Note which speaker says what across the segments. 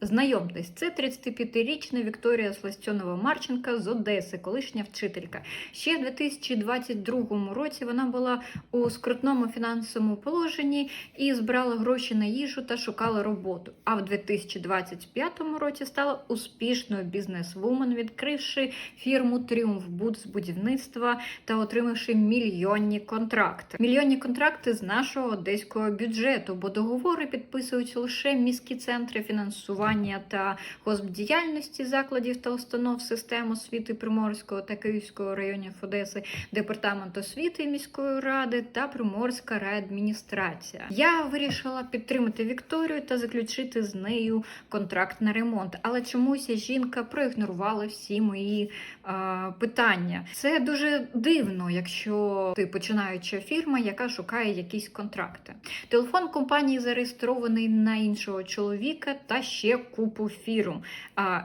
Speaker 1: Знайомтесь, це 35-річна Вікторія Сластьонова Марченка з Одеси, колишня вчителька. Ще в 2022 році вона була у скрутному фінансовому положенні і збирала гроші на їжу та шукала роботу. А в 2025 році стала успішною бізнес-вумен, відкривши фірму Тріумф Буд з будівництва та отримавши мільйонні контракти. Мільйонні контракти з нашого одеського бюджету, бо договори підписують лише міські центри фінансування та госпдіяльності закладів та установ систем освіти Приморського та Київського районів Одеси, департамент освіти міської ради та Приморська райадміністрація. Я вирішила підтримати Вікторію та заключити з нею контракт на ремонт. Але чомусь жінка проігнорувала всі мої е, питання. Це дуже дивно, якщо ти починаюча фірма, яка шукає якісь контракти. Телефон компанії зареєстрований на іншого чоловіка та ще купу фірм.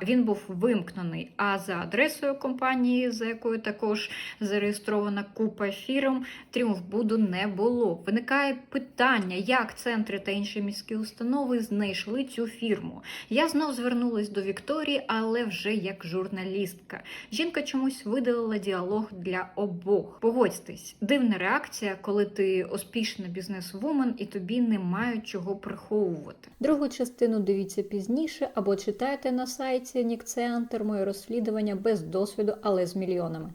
Speaker 1: Він був вимкнений. А за адресою компанії, за якою також зареєстрована купа фірм, Тріумфбуду не було. Виникає питання, як центри та інші міські установи знайшли цю фірму. Я знов звернулась до Вікторії, але вже як журналістка. Жінка чомусь видалила діалог для обох. Погодьтесь, дивна реакція, коли ти успішна бізнес-вумен і тобі немає чого приховувати. Другу частину дивіться пізніше або читайте на сайті Нікцентр моє розслідування без досвіду, але з мільйонами.